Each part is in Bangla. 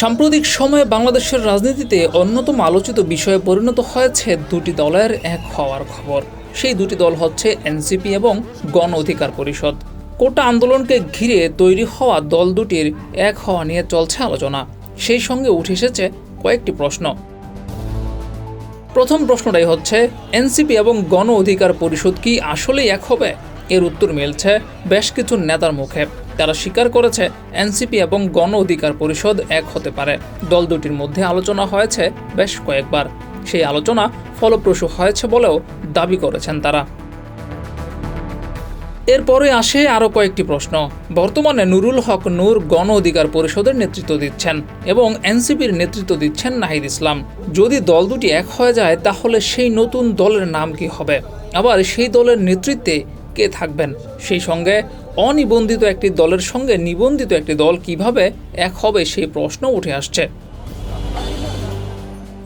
সাম্প্রতিক সময়ে বাংলাদেশের রাজনীতিতে অন্যতম আলোচিত বিষয়ে পরিণত হয়েছে দুটি দলের এক হওয়ার খবর। সেই দুটি দল হচ্ছে এনসিপি এবং গণ অধিকার পরিষদ। কোটা আন্দোলনকে ঘিরে তৈরি হওয়া দল দুটির এক হওয়া নিয়ে চলছে আলোচনা। সেই সঙ্গে উঠে এসেছে কয়েকটি প্রশ্ন। প্রথম প্রশ্নটাই হচ্ছে, এনসিপি এবং গণ অধিকার পরিষদ কি আসলেই এক হবে? এর উত্তর মিলছে বেশ কিছু নেতার মুখে। তারা স্বীকার করেছে এনসিপি এবং গণ অধিকার পরিষদ এক হতে পারে। দল দুটির মধ্যে আলোচনা হয়েছে বেশ কয়েকবার। সেই আলোচনা ফলপ্রসূ হয়েছে বলেও দাবি করেছেন তারা। এরপরে আসে আরও কয়েকটি প্রশ্ন। বর্তমানে নুরুল হক নূর গণ অধিকার পরিষদের নেতৃত্ব দিচ্ছেন এবং এনসিপির নেতৃত্ব দিচ্ছেন নাহিদ ইসলাম। যদি দল দুটি এক হয়ে যায়, তাহলে সেই নতুন দলের নাম কি হবে? আবার সেই দলের নেতৃত্বে কে থাকবেন? সেই সঙ্গে অনিবন্ধিত একটি দলের সঙ্গে নিবন্ধিত একটি দল কীভাবে এক হবে সেই প্রশ্ন উঠে আসছে।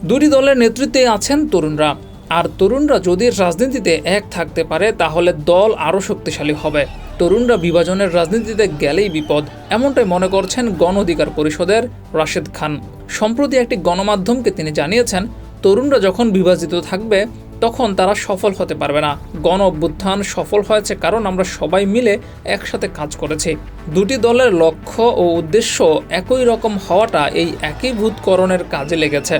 দুটি দলের নেতৃত্বে আছেন তরুণরা। আর তরুণরা যদি রাজনীতিতে এক থাকতে পারে, তাহলে দল আরও শক্তিশালী হবে। তরুণরা বিভাজনের রাজনীতিতে গেলেই বিপদ, এমনটাই মনে করছেন গণ অধিকার পরিষদের রাশেদ খান। সম্প্রতি একটি গণমাধ্যমকে তিনি জানিয়েছেন, তরুণরা যখন বিভাজিত থাকবে তখন তারা সফল হতে পারবে না। গণ অভ্যুত্থান সফল হয়েছে কারণ আমরা সবাই মিলে একসাথে কাজ করেছি। দুটি দলের লক্ষ্য ও উদ্দেশ্য একই রকম হওয়াটা এই একীভূতকরণের কাজে লেগেছে।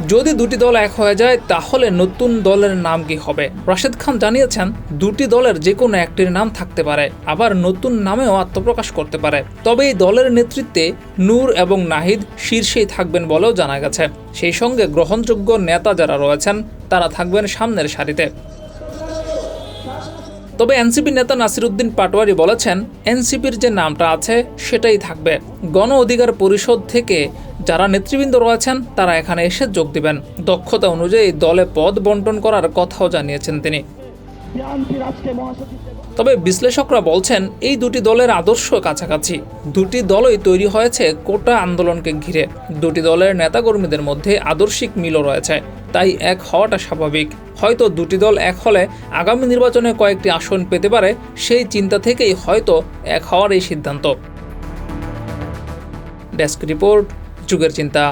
যদি দুটি দল এক হয়ে যায়, তাহলে নতুন দলের নাম কি হবে? রাশেদ খান জানিয়েছেন, দুটি দলের যে কোনো একটির নাম থাকতে পারে, আবার নতুন নামেও আত্মপ্রকাশ করতে পারে। তবে এই দলের নেতৃত্বে নূর এবং নাহিদ শীর্ষেই থাকবেন বলেও জানা গেছে। সেই সঙ্গে গ্রহণযোগ্য নেতা যারা রয়েছেন, তারা থাকবেন সামনের সারিতে। তবে এনসিপি নেতা নাসিরুদ্দিন পাটোয়ারি বলেছেন, এনসিপির যে নামটা আছে সেটাই থাকবে। গণ অধিকার পরিষদ থেকে যারা নেতৃবৃন্দ রয়েছেন, তারা এখানে এসে যোগ দিবেন। দক্ষতা অনুযায়ী দলে পদ বন্টন করার কথাও জানিয়েছেন তিনি। তবে বিশ্লেষকরা বলছেন, এই দুটি দলের আদর্শ কাছাকাছি। দুটি দলই তৈরি হয়েছে কোটা আন্দোলনকে ঘিরে। দুটি দলের নেতাকর্মীদের মধ্যে আদর্শিক মিলও রয়েছে। তাই এক হওয়াটা স্বাভাবিক। হয়তো দুটি দল এক হলে আগামী নির্বাচনে কয়েকটি আসন পেতে পারে, সেই চিন্তা থেকেই হয়তো এক হওয়ার এই সিদ্ধান্ত। ডেস্ক রিপোর্ট, যুগের চিন্তা।